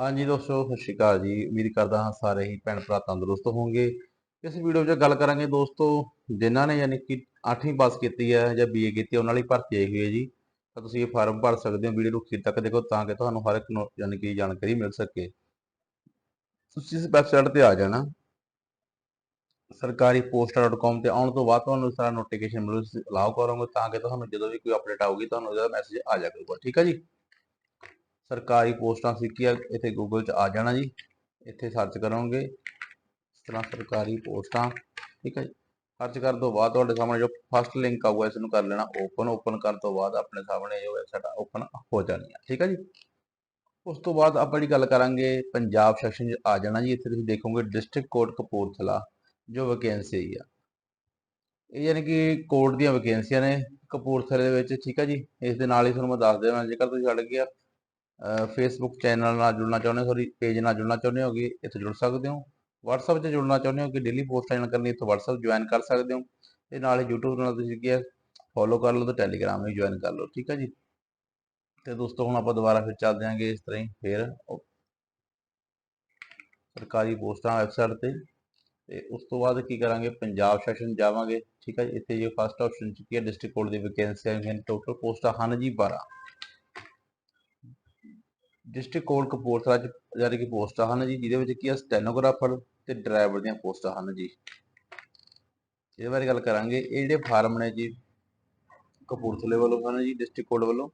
ਹਾਂਜੀ ਦੋਸਤੋ, ਸਤਿ ਸ਼੍ਰੀ ਅਕਾਲ ਜੀ। ਉਮੀਦ ਕਰਦਾ ਹਾਂ ਸਾਰੇ ਹੀ ਭੈਣ ਭਰਾ ਤੰਦਰੁਸਤ ਹੋਵੋਗੇ ਇਸ ਵੀਡੀਓ 'ਚ ਗੱਲ ਕਰਾਂਗੇ ਦੋਸਤੋ, ਜਿਨ੍ਹਾਂ ਨੇ ਯਾਨੀ ਕਿ 8ਵੀਂ ਪਾਸ ਕੀਤੀ ਹੈ ਜਾਂ ਬੀਏ ਕੀਤੀ ਹੈ, ਉਹਨਾਂ ਲਈ ਭਰਤੀ ਆਈ ਹੋਈ ਹੈ ਜੀ। ਤਾਂ ਤੁਸੀਂ ਇਹ ਫਾਰਮ ਭਰ ਸਕਦੇ ਹੋ ਵੀਡੀਓ ਨੂੰ ਅਖੀਰ ਤੱਕ ਦੇਖੋ ਤਾਂ ਕਿ ਤੁਹਾਨੂੰ ਹਰ ਇੱਕ ਨੋ- ਯਾਨੀ ਕਿ ਜਾਣਕਾਰੀ ਮਿਲ ਸਕੇ। ਤੁਸੀਂ ਇਸ ਵੈਬਸਾਈਟ ਤੇ ਆ ਜਾਣਾ। ਸਰਕਾਰੀ posta.com ਤੇ ਆਉਣ ਤੋਂ ਬਾਅਦ ਤੁਹਾਨੂੰ ਸਾਰਾ ਨੋਟੀਫਿਕੇਸ਼ਨ ਮਿਲੂ, ਤੁਸੀਂ ਅਲਾਉ ਕਰੋਗੇ ਤਾਂ ਕਿ ਤੁਹਾਨੂੰ ਜਦੋਂ ਵੀ ਕੋਈ ਅਪਡੇਟ ਆਊਗੀ, ਤੁਹਾਨੂੰ ਉਹਦਾ ਮੈਸੇਜ ਆ ਜਾਵੇਗਾ। ਠੀਕ ਹੈ ਜੀ? ਸਰਕਾਰੀ ਪੋਸਟਾਂ ਸਿੱਕੀ ਇੱਥੇ ਗੂਗਲ 'ਚ ਆ ਜਾਣਾ ਜੀ। ਇੱਥੇ ਸਰਚ ਕਰੋਗੇ, ਇਸ ਤਰ੍ਹਾਂ ਸਰਕਾਰੀ ਪੋਸਟਾਂ, ਠੀਕ ਹੈ ਜੀ। ਸਰਚ ਕਰਨ ਤੋਂ ਬਾਅਦ ਤੁਹਾਡੇ ਸਾਹਮਣੇ ਜੋ ਫਸਟ ਲਿੰਕ ਆਊਗਾ, ਇਸ ਨੂੰ ਕਰ ਲੈਣਾ। ਓਪਨ ਓਪਨ ਕਰਨ ਤੋਂ ਬਾਅਦ ਆਪਣੇ ਸਾਹਮਣੇ ਇਹ ਵੈਬਸਾਈਟ ਓਪਨ ਹੋ ਜਾਣੀ ਹੈ ਠੀਕ ਹੈ ਜੀ। ਉਸ ਤੋਂ ਬਾਅਦ ਆਪਾਂ ਜਿਹੜੀ ਗੱਲ ਕਰਾਂਗੇ, ਪੰਜਾਬ ਸੈਕਸ਼ਨ 'ਚ ਆ ਜਾਣਾ ਜੀ। ਇੱਥੇ ਤੁਸੀਂ ਦੇਖੋਗੇ ਡਿਸਟ੍ਰਿਕਟ ਕੋਰਟ ਕਪੂਰਥਲਾ, ਜੋ ਵੈਕੈਂਸੀ ਆ। ਇਹ ਯਾਨੀ ਕਿ ਕੋਰਟ ਦੀਆਂ ਵੈਕੈਂਸੀਆਂ ਨੇ ਕਪੂਰਥਲੇ ਦੇ ਵਿੱਚ, ਠੀਕ ਹੈ ਜੀ। ਇਸ ਦੇ ਨਾਲ ਹੀ ਤੁਹਾਨੂੰ ਮੈਂ ਦੱਸ ਦੇਵਾਂ ਜੇਕਰ ਤੁਸੀਂ ਛੱਡ ਗਿਆ ਫੇਸਬੁੱਕ ਚੈਨਲ ਨਾਲ ਜੁੜਨਾ ਚਾਹੁੰਦੇ ਹੋ ਸੌਰੀ ਪੇਜ ਨਾਲ ਜੁੜਨਾ ਚਾਹੁੰਦੇ ਹੋਗੇ ਇੱਥੇ ਜੁੜ ਸਕਦੇ ਹੋ? WhatsApp 'ਚ ਜੁੜਨਾ ਚਾਹੁੰਦੇ ਹੋ ਕਿ ਡੇਲੀ ਪੋਸਟ ਜਨ ਕਰਨੀ, ਇੱਥੇ WhatsApp ਜੁਆਇਨ ਕਰ ਸਕਦੇ ਹੋ? ਤੇ ਨਾਲ ਹੀ YouTube ਨਾਲ ਤੁਸੀਂ ਕੀ ਹੈ ਫੋਲੋ ਕਰ ਲਓ ਤੇ Telegram ਵੀ ਜੁਆਇਨ ਕਰ ਲਓ, ਠੀਕ ਹੈ ਜੀ? ਤੇ ਦੋਸਤੋ, ਹੁਣ ਆਪਾਂ ਦੁਬਾਰਾ ਫਿਰ ਚੱਲਦੇ ਆਂਗੇ ਇਸ ਤਰ੍ਹਾਂ ਹੀ ਫਿਰ ਸਰਕਾਰੀ ਪੋਸਟਾਂ ਵੈਬਸਾਈਟ ਤੇ ਤੇ ਉਸ ਤੋਂ ਬਾਅਦ ਕੀ ਕਰਾਂਗੇ? ਪੰਜਾਬ ਸੈਸ਼ਨ ਜਾਵਾਂਗੇ, ਠੀਕ ਹੈ ਜੀ? ਇੱਥੇ ਜੇ ਫਸਟ ਆਪਸ਼ਨ ਚ ਕੀ ਹੈ ਡਿਸਟ੍ਰਿਕਟ ਕੋਰਟ ਦੀ ਵੈਕੈਂਸੀ ਹੈ ਟੋਟਲ ਪੋਸਟਾਂ ਹਨ ਜੀ 12 ਡਿਸਟ੍ਰਿਕਟ ਕੋਰਟ ਕਪੂਰਥਲਾ ਚ ਜਾਰੀ ਕਿ ਪੋਸਟਾਂ ਹਨ ਜੀ, ਜਿਹਦੇ ਵਿੱਚ ਕੀ ਆ ਸਟੈਨੋਗ੍ਰਾਫਰ ਤੇ ਡਰਾਈਵਰ ਦੀਆਂ ਪੋਸਟਾਂ ਹਨ ਜੀ। ਇਹਦੇ ਬਾਰੇ ਗੱਲ ਕਰਾਂਗੇ। ਇਹ ਜਿਹੜੇ ਫਾਰਮ ਨੇ ਜੀ, ਕਪੂਰਥਲੇ ਵੱਲੋਂ ਹਨ ਜੀ ਡਿਸਟ੍ਰਿਕਟ ਕੋਰਟ ਵੱਲੋਂ।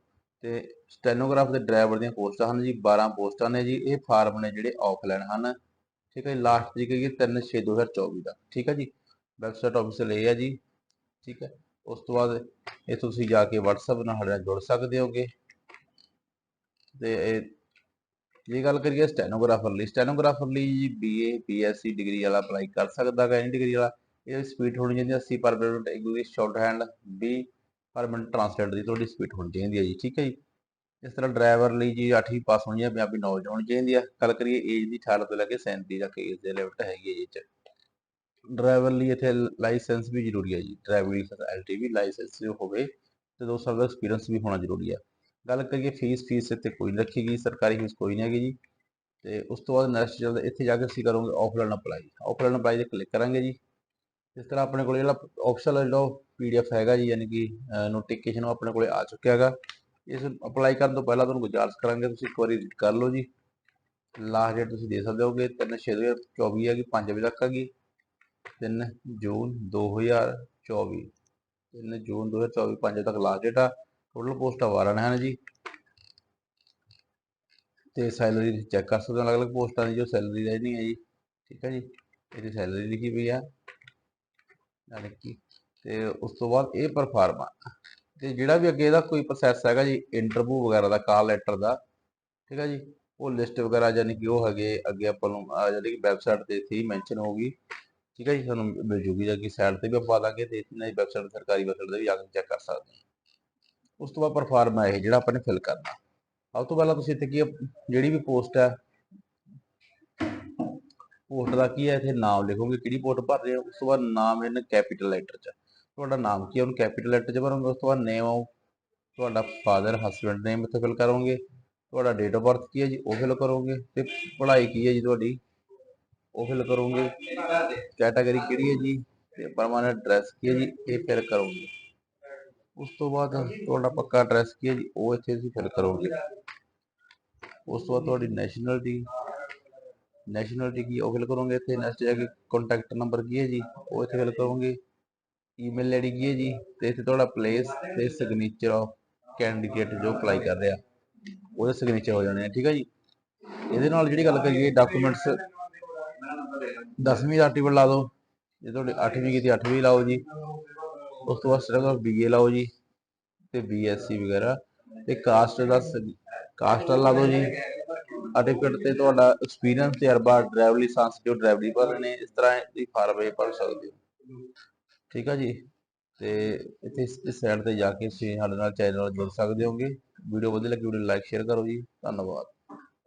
ਤੇ ਸਟੈਨੋਗ੍ਰਾਫਰ ਤੇ ਡਰਾਈਵਰ ਦੀਆਂ ਪੋਸਟਾਂ ਹਨ ਜੀ 12 ਪੋਸਟਾਂ ਨੇ ਜੀ। ਇਹ ਫਾਰਮ ਨੇ ਜਿਹੜੇ ਆਫਲਾਈਨ ਹਨ। ਠੀਕ ਹੈ ਜੀ ਲਾਸਟ ਤਰੀਕ ਹੈਗੀ 3/6/2024 ਦਾ ਠੀਕ ਹੈ ਜੀ ਵੈਬਸਾਈਟ ਆਫੀਸ਼ੀਅਲ ਇਹ ਹੈ ਜੀ। ਠੀਕ ਹੈ, ਉਸ ਤੋਂ ਬਾਅਦ ਇਹ ਤੁਸੀਂ ਜਾ ਕੇ WhatsApp ਨਾਲ ਸਾਡੇ ਨਾਲ ਜੁੜ ਸਕਦੇ ਹੋਗੇ। ਤੇ ਇਹ ਜੇ ਗੱਲ ਕਰੀਏ ਸਟੈਨੋਗ੍ਰਾਫਰ ਲਈ ਸਟੈਨੋਗ੍ਰਾਫਰ ਲਈ ਜੀ BA BSc ਡਿਗਰੀ ਵਾਲਾ ਅਪਲਾਈ ਕਰ ਸਕਦਾ ਹੈ ਐਨੀ ਡਿਗਰੀ ਵਾਲਾ। ਇਹ ਸਪੀਡ ਹੋਣੀ ਚਾਹੀਦੀ ਹੈ 80 per minute English short hand 20 ਪਰ ਮਿੰਟ ਟ੍ਰਾਂਸਲੇਟ ਦੀ ਤੁਹਾਡੀ ਸਪੀਡ ਹੋਣੀ ਚਾਹੀਦੀ ਹੈ ਜੀ, ਠੀਕ ਹੈ ਜੀ? ਇਸ ਤਰ੍ਹਾਂ ਡਰਾਈਵਰ ਲਈ ਜੀ 8ਵੀਂ ਪਾਸ ਹੋਣੀ ਹੈ ਪੰਜਾਬੀ ਨੌਲੇਜ ਹੋਣੀ ਚਾਹੀਦੀ ਹੈ ਗੱਲ ਕਰੀਏ ਏਜ ਦੀ 18 ਤੋਂ ਲੈ ਕੇ 37 ਤੱਕ ਏਜ ਦੇ ਲਿਮਟ ਹੈਗੀ ਹੈ ਜੀ ਚ। ਡਰਾਈਵਰ ਲਈ ਇੱਥੇ ਲਾਇਸੈਂਸ ਵੀ ਜ਼ਰੂਰੀ ਹੈ ਜੀ ਡਰਾਈਵਿੰਗ ਲਾਇਸੈਂਸ ਐਲਟੀਵੀ ਲਾਇਸੈਂਸ ਹੋਵੇ, ਤੇ 2 ਸਾਲ ਦਾ ਐਕਸਪੀਰੀਅੰਸ ਵੀ ਹੋਣਾ ਜ਼ਰੂਰੀ ਹੈ ਗੱਲ ਕਰੀਏ ਫੀਸ ਫੀਸ ਇੱਥੇ ਕੋਈ ਨਹੀਂ ਰੱਖੀ ਗਈ, ਸਰਕਾਰੀ ਫੀਸ ਕੋਈ ਨਹੀਂ ਹੈਗੀ ਜੀ। ਤੇ ਉਸ ਤੋਂ ਬਾਅਦ ਨੈਕਸਟ ਚੱਲਦਾ ਇੱਥੇ ਜਾ ਕੇ ਅਸੀਂ ਕਰੋਗੇ ਆਫਲਾਈਨ ਅਪਲਾਈ ਆਫਲਾਈਨ ਅਪਲਾਈ ਤੇ ਕਲਿੱਕ ਕਰਾਂਗੇ ਜੀ। ਇਸ ਤਰ੍ਹਾਂ ਆਪਣੇ ਕੋਲ ਜਿਹੜਾ ਆਪਸ਼ਨ ਜਿਹੜਾ ਪੀਡੀਐਫ ਹੈਗਾ ਜੀ, ਯਾਨੀ ਕਿ ਨੋਟੀਫਿਕੇਸ਼ਨ ਉਹ ਆਪਣੇ ਕੋਲੇ ਆ ਚੁੱਕਿਆ ਹੈਗਾ। ਇਸ ਅਪਲਾਈ ਕਰਨ ਤੋਂ ਪਹਿਲਾਂ ਤੁਹਾਨੂੰ ਗੁਜ਼ਾਰਿਸ਼ ਕਰਾਂਗੇ, ਤੁਸੀਂ ਇੱਕ ਵਾਰੀ ਰੀਡ ਕਰ ਲਓ ਜੀ। ਲਾਸਟ ਡੇਟ ਤੁਸੀਂ ਦੇ ਸਕਦੇ ਹੋਗੇ 3/6/2024 ਹੈਗੀ 5 ਵਜੇ ਤੱਕ ਹੈਗੀ। 3 ਜੂਨ 2024 3 ਜੂਨ 2024 5 ਵਜੇ ਤੱਕ ਲਾਸਟ ਡੇਟ ਆ। ਟੋਟਲ ਪੋਸਟਾਂ 12 ਹਨ ਜੀ। ਤੇ ਸੈਲਰੀ ਚੈੱਕ ਕਰ ਸਕਦੇ ਹੋ ਅਲੱਗ-ਅਲੱਗ ਪੋਸਟਾਂ ਦੀ, ਜੋ ਸੈਲਰੀ ਰਹਿਣੀ ਹੈ ਜੀ। ਠੀਕ ਹੈ ਜੀ। ਇਹਦੀ ਸੈਲਰੀ ਲਿਖੀ ਪਈ ਆ। ਯਾਨੀ ਕਿ ਤੇ ਉਸ ਤੋਂ ਬਾਅਦ ਇਹ ਪਰਫਾਰਮਾ ਤੇ ਜਿਹੜਾ ਵੀ ਅੱਗੇ ਇਹਦਾ ਕੋਈ ਪ੍ਰੋਸੈਸ ਹੈਗਾ ਜੀ ਇੰਟਰਵਿਊ ਵਗੈਰਾ ਦਾ ਕਾਲ ਲੈਟਰ ਦਾ, ਠੀਕ ਹੈ ਜੀ। ਉਹ ਲਿਸਟ ਵਗੈਰਾ ਯਾਨੀ ਕਿ ਉਹ ਹੈਗੇ, ਅੱਗੇ ਆਪਾਂ ਨੂੰ, ਆਹ ਕਿ ਵੈਬਸਾਈਟ ਤੇ ਇੱਥੇ ਹੀ ਮੈਂਸ਼ਨ ਹੋਊਗੀ। ਠੀਕ ਹੈ ਜੀ, ਤੁਹਾਨੂੰ ਮਿਲ ਜੂਗੀ ਜਾਂ ਕਿ ਸਾਈਡ ਤੇ ਵੀ ਪਾ ਦਾਂਗੇ ਤੇ ਇਹਨਾਂ ਦੀ ਵੈਬਸਾਈਟ ਸਰਕਾਰੀ ਵੈਬਸਾਈਟ ਤੇ ਵੀ ਜਾ ਕੇ ਚੈੱਕ ਕਰ ਸਕਦੇ ਹਾਂ। ਉਸ ਤੋਂ ਬਾਅਦ ਪਰਫਾਰਮਾ ਇਹ, ਜਿਹੜਾ ਆਪਾਂ ਨੇ ਫਿਲ ਕਰਨਾ। ਸਭ ਤੋਂ ਪਹਿਲਾਂ ਤੁਸੀਂ ਇੱਥੇ ਕੀ ਜਿਹੜੀ ਵੀ ਪੋਸਟ ਹੈ ਪੋਸਟ ਦਾ ਕੀ ਹੈ ਇੱਥੇ ਨਾਮ ਲਿਖੋਗੇ, ਕਿਹੜੀ ਪੋਸਟ ਭਰ ਰਹੇ ਹੋ, ਉਸ ਤੋਂ ਬਾਅਦ ਨਾਮ ਇਹਨਾਂ ਕੈਪੀਟਲ ਲੈਟਰ 'ਚ। ਤੁਹਾਡਾ ਨਾਮ ਕੀ ਹੈ ਉਹਨੂੰ ਕੈਪੀਟਲ ਲੈਟਰ 'ਚ ਭਰੋਗੇ, ਉਸ ਤੋਂ ਬਾਅਦ ਨੇਮ ਆਉ ਤੁਹਾਡਾ ਫਾਦਰ ਹਸਬੰਡ ਨੇਮ ਇੱਥੇ ਫਿਲ ਕਰੋਗੇ। ਤੁਹਾਡਾ ਡੇਟ ਆਫ ਬਰਥ ਕੀ ਹੈ ਜੀ, ਉਹ ਫਿਲ ਕਰੋਗੇ। ਤੇ ਪੜ੍ਹਾਈ ਕੀ ਹੈ ਜੀ ਤੁਹਾਡੀ, ਉਹ ਫਿਲ ਕਰੋਗੇ। ਕੈਟਾਗਰੀ ਕਿਹੜੀ ਹੈ ਜੀ, ਤੇ ਪਰਮਾਨੈਂਟ ਐਡਰੈਸ ਕੀ ਹੈ ਜੀ, ਇਹ ਫਿਲ ਕਰੋਗੇ। ਉਸ ਤੋਂ ਬਾਅਦ ਤੁਹਾਡਾ ਪੱਕਾ ਐਡਰੈਸ ਕੀ ਹੈ ਜੀ? ਉਹ ਇੱਥੇ ਤੁਸੀਂ ਫਿਲ ਕਰੋਗੇ। ਉਸ ਤੋਂ ਬਾਅਦ ਤੁਹਾਡੀ ਨੈਸ਼ਨਲਿਟੀ ਨੈਸ਼ਨਲਿਟੀ ਕੀ ਉਹ ਫਿਲ ਕਰੋਗੇ ਇੱਥੇ। ਨੈਕਸਟ ਜਾ ਕੇ ਕੰਟੈਕਟ ਨੰਬਰ ਕੀ ਹੈ ਜੀ? ਉਹ ਇੱਥੇ ਫਿਲ ਕਰੋਗੇ। ਈਮੇਲ ਆਈਡੀ ਕੀ ਹੈ ਜੀ? ਤੇ ਇੱਥੇ ਤੁਹਾਡਾ ਪਲੇਸ ਤੇ ਸਿਗਨੇਚਰ ਆਫ ਕੈਂਡੀਡੇਟ ਜੋ ਅਪਲਾਈ ਕਰ ਰਿਹਾ। ਉਹਦੇ ਸਿਗਨੇਚਰ ਹੋ ਜਾਣੇ ਆ, ਠੀਕ ਹੈ ਜੀ? ਇਹਦੇ ਨਾਲ ਜਿਹੜੀ ਗੱਲ ਕਰੀਏ ਡਾਕੂਮੈਂਟਸ 10ਵੀਂ ਦਾ ਆਰਟੀਕਲ ਲਾ ਦਿਓ। ਜੇ ਤੁਹਾਡੀ 8ਵੀਂ ਕੀਤੀ 8ਵੀਂ ਲਾਓ ਜੀ। ਉਸ ਤੋਂ ਬਾਅਦ ਸਿਰਫ ਬੀਏ ਲਾਓ ਜੀ ਤੇ ਬੀਐਸਸੀ ਵਗੈਰਾ ਤੇ ਕਾਸਟ ਦਾ ਕਾਸਟ ਲਾ ਦਿਓ ਜੀ। ਸਰਟੀਫਿਕੇਟ ਤੇ ਤੁਹਾਡਾ ਐਕਸਪੀਰੀਅੰਸ ਤਜਰਬਾ ਡਰਾਈਵਰ ਲਾਇਸੈਂਸ ਜੋ ਡਰਾਈਵਰੀ ਭਰਨੇ ਨੇ ਇਸ ਤਰ੍ਹਾਂ ਦੀ ਫਾਰਮ ਇਹ ਭਰ ਸਕਦੇ ਹੋ। ਠੀਕ ਆ ਜੀ? ਤੇ ਇੱਥੇ ਇਸ ਸਾਈਡ ਤੇ ਜਾ ਕੇ ਤੁਸੀਂ ਸਾਡੇ ਨਾਲ ਚੈਨਲ ਨਾਲ ਜੁੜ ਸਕਦੇ ਹੋਗੇ। ਵੀਡੀਓ ਵਧੀਆ ਲੱਗੀ ਵੀਡੀਓ ਲਾਈਕ ਸ਼ੇਅਰ ਕਰੋ ਜੀ। ਧੰਨਵਾਦ।